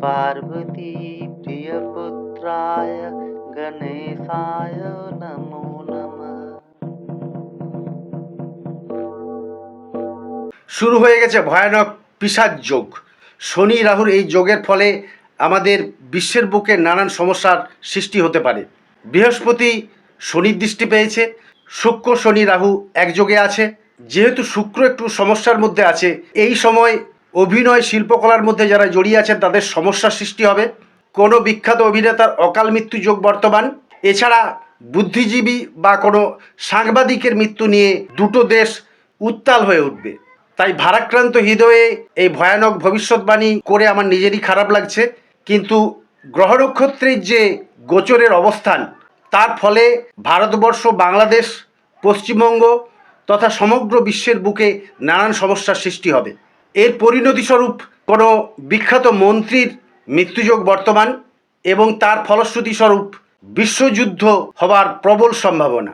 पार्वती प्रियपुत्राय गणेशाय नमो नमः শুরু হয়ে গেছে ভয়ানক পিসাজ যোগ শনি রাহুর এই যোগের ফলে আমাদের বিশ্বের বুকে নানান সমস্যার সৃষ্টি হতে পারে বৃহস্পতি শনির দৃষ্টি পেয়েছে শুক্র শনি রাহু একযোগে আছে যেহেতু শুক্র একটু সমস্যার মধ্যে আছে এই সময় অভিনয় শিল্পকলার মধ্যে যারা জড়িয়ে আছেন, তাদের সমস্যার সৃষ্টি হবে। কোনো বিখ্যাত অভিনেতার অকাল মৃত্যু যোগ বর্তমান। এছাড়া বুদ্ধিজীবী বা কোনো সাংবাদিকের মৃত্যু নিয়ে দুটো দেশ উত্তাল হয়ে উঠবে। তাই ভারাক্রান্ত হৃদয়ে এই ভয়ানক ভবিষ্যৎবাণী করে আমার নিজেরই খারাপ লাগছে। কিন্তু গ্রহ নক্ষত্রের যে গোচরের অবস্থান, তার ফলে ভারতবর্ষ, বাংলাদেশ, পশ্চিমবঙ্গ তথা সমগ্র বিশ্বের বুকে নানান সমস্যার সৃষ্টি হবে। এর পরিণতি স্বরূপ কোনো বিখ্যাত মন্ত্রীর মৃত্যুযোগ বর্তমান এবং তার ফলশ্রুতি স্বরূপ বিশ্বযুদ্ধ হবার প্রবল সম্ভাবনা।